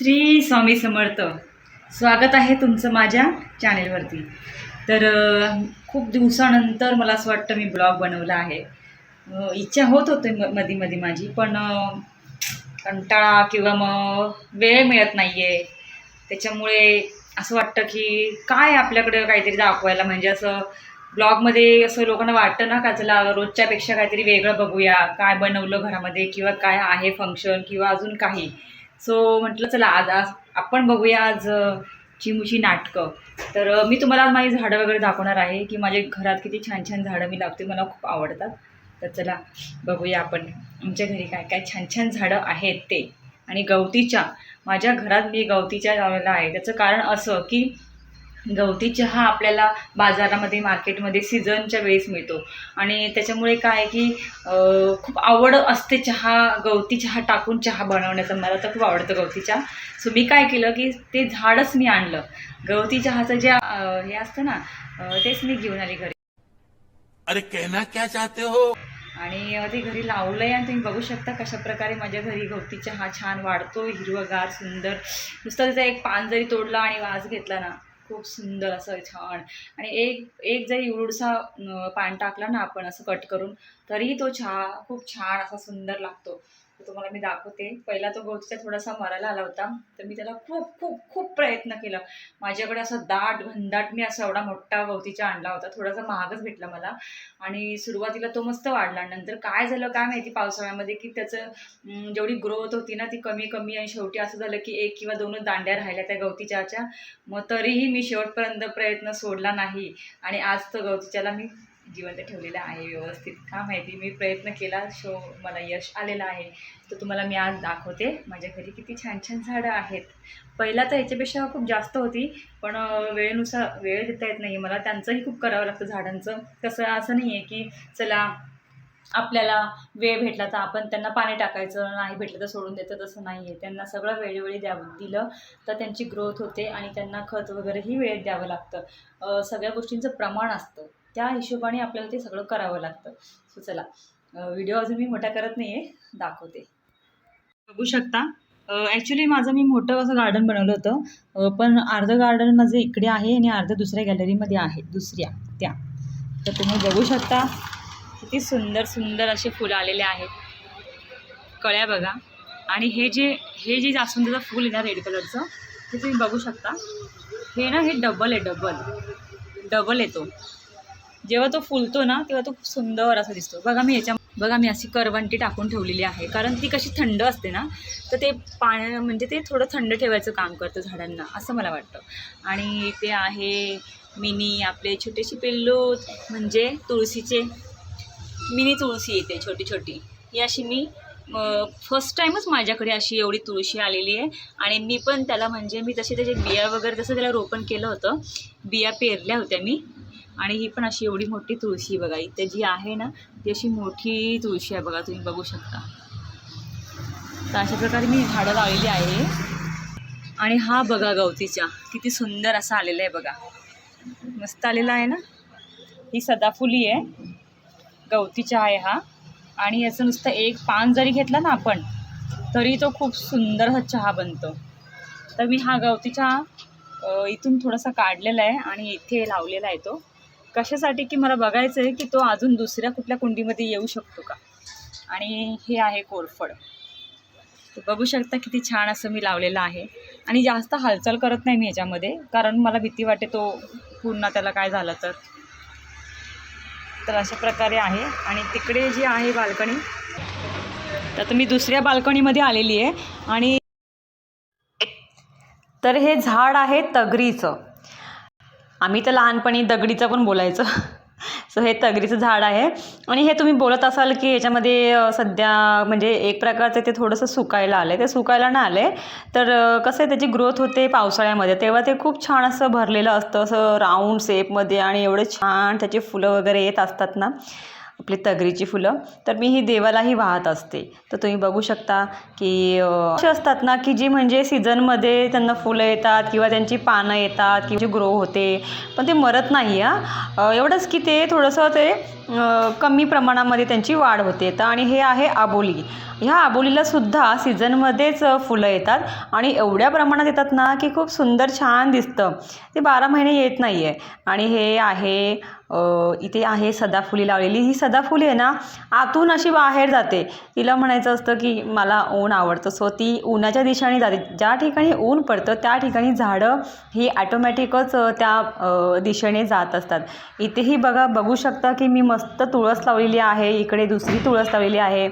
श्री स्वामी समर्थ. स्वागत आहे तुमचं माझ्या चॅनेलवरती. तर खूप दिवसानंतर मला असं वाटतं मी ब्लॉग बनवला आहे. इच्छा होत होते म मधी मधी माझी पण कंटाळा किंवा मग वेळ मिळत नाही आहे त्याच्यामुळे असं वाटतं की काय आपल्याकडं काहीतरी दाखवायला म्हणजे असं ब्लॉगमध्ये असं लोकांना वाटतं ना का चला रोजच्यापेक्षा काहीतरी वेगळं बघूया काय बनवलं घरामध्ये किंवा काय आहे फंक्शन किंवा अजून काही. सो म्हटलं चला आज आज आपण बघूया आज अ, नाटकं. तर मी तुम्हाला आज माझी झाडं वगैरे दाखवणार आहे की माझ्या घरात किती छान छान झाडं मी लावते मला खूप आवडतात. तर चला बघूया आपण आमच्या घरी काय काय छान छान झाडं आहेत ते. आणि गवतीच्या माझ्या घरात मी गवतीच्या लावलेला आहे. त्याचं कारण असं की गवती चहा आपल्याला बाजारामध्ये मार्केटमध्ये सीझनच्या वेळेस मिळतो. आणि त्याच्यामुळे काय की खूप आवड असते चहा गवती चहा टाकून चहा बनवण्याचं. मला तर खूप आवडतं गवती चहा. सो मी काय केलं की ते झाडच मी आणलं. गवती चहाचं जे हे असतं ना तेच मी घेऊन आली घरी. अरे कहना क्या चाहते हो? आणि ते घरी लावलंय आणि तुम्ही बघू शकता कशा प्रकारे माझ्या घरी गवती चहा छान वाढतो हिरवगार सुंदर. नुसतं त्याचा एक पान जरी तोडला आणि वास घेतला ना खूप सुंदर असं छान. आणि एक एक जरी एवढसा पान टाकला ना आपण असं कट करून तरी तो छा खूप छान असा सुंदर लागतो. तुम्हाला मी दाखवते. पहिला तो गवतीचा थोडासा मरायला आला होता. तर मी त्याला खूप खूप खूप प्रयत्न केला. माझ्याकडे असं दाट घनदाट मी असा एवढा मोठा गवतीचा आणला होता. थोडासा महागच भेटला मला. आणि सुरुवातीला तो मस्त वाढला. नंतर काय झालं काय माहिती पावसाळ्यामध्ये की त्याचं जेवढी ग्रोथ होती ना ती कमी कमी आणि शेवटी असं झालं की एक किंवा दोनच दांड्या राहिल्या त्या गवतीच्याच्या. मग तरीही मी शेवटपर्यंत प्रयत्न सोडला नाही. आणि आज तो गवतीच्याला मी जिवंत ठेवलेलं आहे व्यवस्थित. का माहिती? मी प्रयत्न केला शो मला यश आलेलं आहे. तर तुम्हाला मी आज दाखवते माझ्या घरी किती छान छान झाडं आहेत. पहिला तर याच्यापेक्षा खूप जास्त होती पण वेळेनुसार वेळ देता येत नाही मला. त्यांचंही खूप करावं लागतं झाडांचं. तसं असं नाही आहे की चला आपल्याला वेळ भेटला तर आपण त्यांना पाणी टाकायचं नाही भेटलं तर सोडून देतं. तसं नाही आहे त्यांना सगळं वेळोवेळी द्यावं दिलं तर त्यांची ग्रोथ होते आणि त्यांना खत वगैरेही वेळेत द्यावं लागतं. सगळ्या गोष्टींचं प्रमाण असतं. त्या हिशोबाने आपल्याला ते सगळं करावं लागतं. सो चला व्हिडिओ अजून मी मोठा करत नाही आहे दाखवते. बघू शकता ॲक्च्युली माझं मी मोठं असं गार्डन बनवलं होतं पण अर्धं गार्डन माझं इकडे आहे आणि अर्धं दुसऱ्या गॅलरीमध्ये आहे दुसऱ्या त्या. तर तुम्ही बघू शकता किती सुंदर सुंदर असे फुलं आलेले आहेत. कळ्या बघा. आणि हे जे हे जे जास्वंदाचं फूल आहे ना रेड कलरचं ते तुम्ही बघू शकता. हे ना हे डबल आहे डबल डबल येतो जेव्हा तो फुलतो ना तेव्हा तो खूप सुंदर असा दिसतो. बघा मी याच्या बघा मी अशी करवंटी टाकून ठेवलेली आहे. कारण ती कशी थंड असते ना तर ते पाण्या म्हणजे ते थोडं थंड ठेवायचं काम करतं झाडांना असं मला वाटतं. आणि ते आहे मिनी आपले छोटेसे पिल्लू म्हणजे तुळशीचे मिनी तुळशी येते छोटी छोटी. ही अशी मी फर्स्ट टाईमच माझ्याकडे अशी एवढी तुळशी आलेली आहे. आणि मी पण त्याला म्हणजे मी तसे त्याचे बिया वगैरे तसं त्याला रोपण केलं होतं बिया पेरल्या होत्या मी. आणि ही पण अशी एवढी मोठी तुळशी बघा. इथे जी आहे ना ती अशी मोठी तुळशी आहे बघा तुम्ही बघू शकता. तर अशा प्रकारे मी झाडं लावलेली आहे. आणि हा बघा गवतीच्या किती सुंदर असा आलेला आहे बघा. मस्त आलेला आहे ना? ही सदाफुली आहे. गवतीचा आहे हा. आणि याचं नुसतं एक पान जरी घेतला ना आपण तरी तो खूप सुंदर हा चहा बनतो. तर मी हा गवती चहा इथून थोडासा काढलेला आहे आणि इथे लावलेला आहे तो. कशासाठी की मला बघायचं आहे की तो अजून दुसऱ्या कुठल्या कुंडीमध्ये येऊ शकतो का? आणि हे आहे कोरफड. बघू शकता किती छान असं मी लावलेलं आहे. आणि जास्त हालचाल करत नाही मी याच्यामध्ये कारण मला भीती वाटे तो पूर्ण त्याला काय झालं तर. तर अशा प्रकारे आहे. आणि तिकडे जी आहे बाल्कनी तर आता मी दुसऱ्या बाल्कनीमध्ये आलेली आहे. आणि तर हे झाड आहे तगरीचं. आम्ही तर लहानपणी दगडीचं पण बोलायचं. सो हे तगरीचं झाड आहे. आणि हे तुम्ही बोलत असाल की याच्यामध्ये सध्या म्हणजे एक प्रकारचं ते थोडंसं सुकायला आलं आहे ते सुकायला नाही आलं आहे तर कसं आहे त्याची ग्रोथ होते पावसाळ्यामध्ये. तेव्हा ते खूप छान असं भरलेलं असतं. असं राऊंड शेपमध्ये आणि एवढे छान त्याची फुलं वगैरे येत असतात ना. आपली तगरीची फुलं तर मी ही देवालाही वाहत असते. तर तुम्ही बघू शकता की असे असतात ना की जी म्हणजे सीझनमध्ये त्यांना फुलं येतात किंवा त्यांची पानं येतात किंवा ग्रो होते पण ते मरत नाही हां. एवढंच की ते थोडंसं ते कमी प्रमाणामध्ये त्यांची वाढ होते. तर आणि हे आहे आबोली. ह्या आबोलीला सुद्धा सीझनमध्येच फुलं येतात. आणि एवढ्या प्रमाणात येतात ना की खूप सुंदर छान दिसतं. ते बारा महिने येत नाही आहे आणि हे आहे इथे आहे सदाफुली लावलेली. ही सदाफुली आहे ना आतून अशी बाहेर जाते. तिला म्हणायचं असतं की मला ऊन आवडतं. सो ती उन्हाच्या दिशेने जाते. ज्या ठिकाणी ऊन पडतं त्या ठिकाणी झाडं ही ॲटोमॅटिकच त्या दिशेने जात असतात. इथेही बघा बघू शकता की मी मस्त मस्त तुळस लावलेली आहे इकडे दुसरी तुळस लावलेली आहे.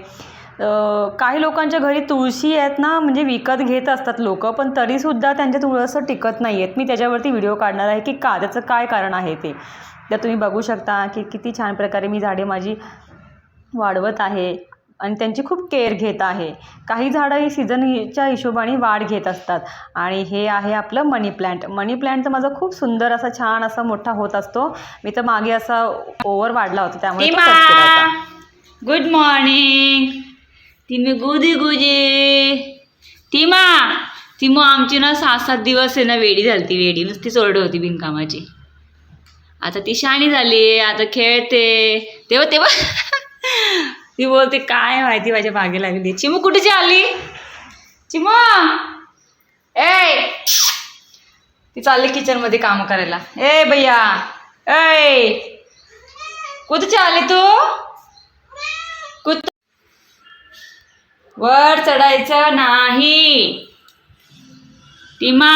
काही लोकांच्या घरी तुळशी आहेत ना म्हणजे विकत घेत असतात लोक पण तरीसुद्धा त्यांच्या तुळस टिकत नाही आहेत मी त्याच्यावरती व्हिडिओ काढणार आहे की का त्याचं काय कारण आहे ते. तर तुम्ही बघू शकता की किती छान प्रकारे मी झाडे माझी वाढवत आहे. आणि त्यांची खूप केअर घेत आहे. काही झाडं ही सीझनच्या हिशोबाने वाढ घेत असतात. आणि हे आहे आपलं मनी प्लॅन्ट मनी प्लॅन्ट तर माझा खूप सुंदर असा छान असा मोठा होत असतो. मी तर मागे असा ओव्हर वाढला होता त्यामुळे. गुड मॉर्निंग तिमी गुदी गुजे. टीमा! ती मग आमची ना सहा सात दिवस आहे ना वेडी झाली ती वेडी. नुसती चोरड होती बिनकामाची. आता ती शाणी झाली. आता खेळते. तेव्हा तेव्हा. ती बोलते काय माहिती माझ्या मागे लागली. चिमू कुठेची आली? चिमू. ए ती चालली किचनमध्ये कामं करायला. ए भैया. ए कुठची आली तू? कुत वर चढायचं नाही. टिमा.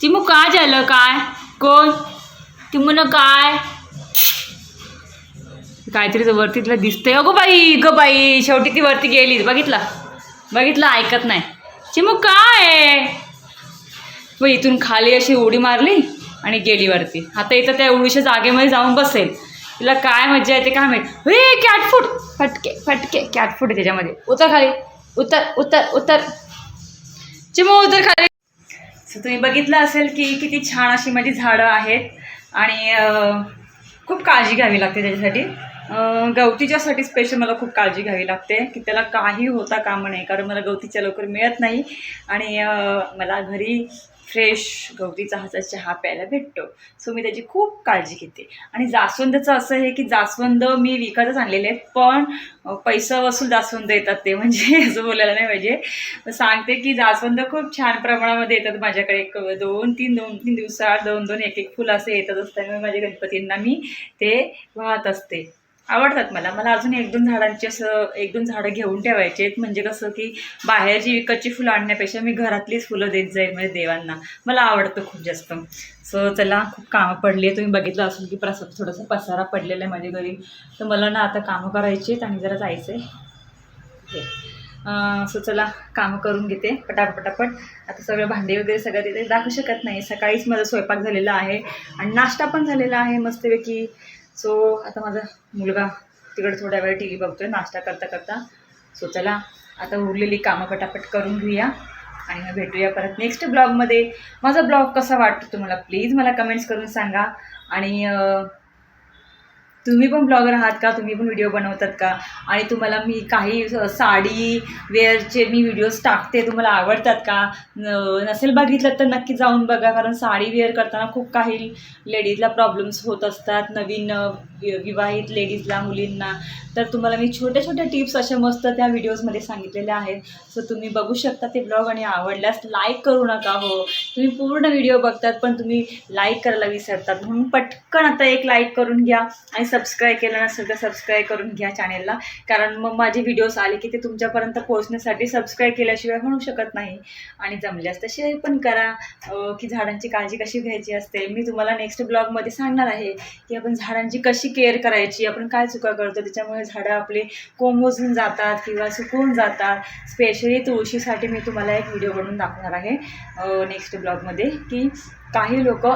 चिमू का झालं? काय? कोण? तिमून काय? काहीतरी तर वरती तिला दिसतंय. अगो बाई ग बाई शेवटी ती वरती गेली बघितलं? बघितलं? ऐकत नाही. चिमू काय? आहे व इथून खाली अशी उडी मारली आणि गेली वरती. आता इथं त्या उडीच्या जागेमध्ये जाऊन बसेल. तिला काय मज्जा येते काय माहिती? हे कॅटफूट फटके फटके. कॅटफूट आहे त्याच्यामध्ये. उतर खाली. उतर उतर उतर. चिमू उतर खाली. सो तुम्ही बघितलं असेल की किती छान अशी माझी झाडं आहेत. आणि खूप काळजी घ्यावी लागते त्याच्यासाठी. गवतीच्यासाठी स्पेशल मला खूप काळजी घ्यावी लागते की त्याला काही होता काम नाही कारण मला गवतीच्या लवकर मिळत नाही. आणि मला घरी फ्रेश गवती चहाचा चहा प्यायला भेटतो. सो मी त्याची खूप काळजी घेते. आणि जास्वंदचं असं आहे की जास्वंद मी विकतच आणलेले आहेत पण पैसा वसूल जास्वंद येतात ते म्हणजे असं बोलायला नाही पाहिजे. सांगते की जास्वंद खूप छान प्रमाणामध्ये येतात माझ्याकडे. एक दोन तीन दोन तीन दिवसात दोन दोन एक एक फुलं असे येतात असताना माझ्या गणपतींना मी ते वाहत असते. आवडतात मला. मला अजून एक दोन झाडांची असं एक दोन झाडं घेऊन ठेवायचे आहेत. म्हणजे कसं की बाहेरची विकतची फुलं आणण्यापेक्षा मी घरातलीच फुलं देत जाईल म्हणजे देवांना. मला आवडतं खूप जास्त. सो चला खूप कामं पडली आहे तुम्ही बघितलं असेल की प्रस थोडासा पसारा पडलेला आहे माझ्या घरी. तर मला ना आता कामं करायची आहेत आणि जरा जायचं आहे सो चला कामं करून घेते. पटापटापट आता सगळं भांडे वगैरे सगळं तिथे दाखवू शकत नाही. सकाळीच माझा स्वयंपाक झालेला आहे. आणि नाश्ता पण झालेला आहे मस्तपैकी. सो आता माझा मुलगा तिकडे थोड्या वेळ टी व्ही बघतोय नाश्ता करता करता. सो चला आता उरलेली कामं पटापट करून घेऊया आणि मग भेटूया परत नेक्स्ट ब्लॉगमध्ये माझा ब्लॉग कसा वाटतो तुम्हाला? प्लीज मला कमेंट्स करून सांगा. आणि तुम्ही पण ब्लॉगर आहात का? तुम्ही पण व्हिडिओ बनवतात का? आणि तुम्हाला मी काही साडी वेअरचे मी व्हिडिओज टाकते तुम्हाला आवडतात का? नसेल बघितलं तर नक्की जाऊन बघा कारण साडी वेअर करताना खूप काही लेडीजला प्रॉब्लेम्स होत असतात. नवीन वि- विवाहित लेडीजला मुलींना. तर तुम्हाला मी छोट्या छोट्या टिप्स अशा मस्त त्या व्हिडिओजमध्ये सांगितलेल्या आहेत. सो तुम्ही बघू शकता ते ब्लॉग आणि आवडल्यास लाईक करू नका हो. तुम्ही पूर्ण व्हिडिओ बघतात पण तुम्ही लाईक करायला विसरतात. म्हणून पटकन आता एक लाईक करून घ्या आणि सबस्क्राईब केलं नसेल तर सबस्क्राईब करून घ्या चॅनेलला कारण मग माझे व्हिडिओज आले की ते तुमच्यापर्यंत पोहोचण्यासाठी सबस्क्राईब केल्याशिवाय म्हणू शकत नाही. आणि जमल्यास तर शेअर पण करा. की झाडांची काळजी कशी घ्यायची असते? मी तुम्हाला नेक्स्ट ब्लॉगमध्ये सांगणार आहे की आपण झाडांची कशी केअर करायची? आपण काय चुका करतो? त्याच्यामुळे झाडं आपले कोमोजून जातात किंवा सुकून जातात. स्पेशली तुळशीसाठी मी तुम्हाला एक व्हिडिओ बनवून दाखवणार आहे. नेक्स्ट ब्लॉगमध्ये की काही लोक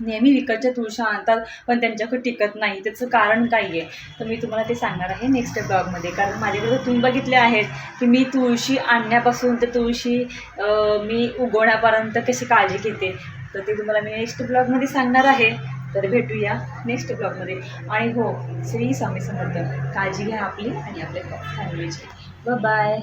नेहमी विकतच्या तुळशा आणतात पण त्यांच्याकडे टिकत नाही. त्याचं कारण काय आहे तर मी तुम्हाला ते सांगणार आहे नेक्स्ट ब्लॉगमध्ये कारण माझ्याकडे तुम्ही बघितले आहेत की मी तुळशी आणण्यापासून ते तुळशी मी उगवण्यापर्यंत कशी काळजी घेते. तर ते तुम्हाला मी नेक्स्ट ब्लॉगमध्ये सांगणार आहे. तर भेटूया नेक्स्ट ब्लॉगमध्ये आणि हो श्री स्वामी समर्थ. काळजी घ्या आपली आणि आपल्या फॅमिलीची ब बाय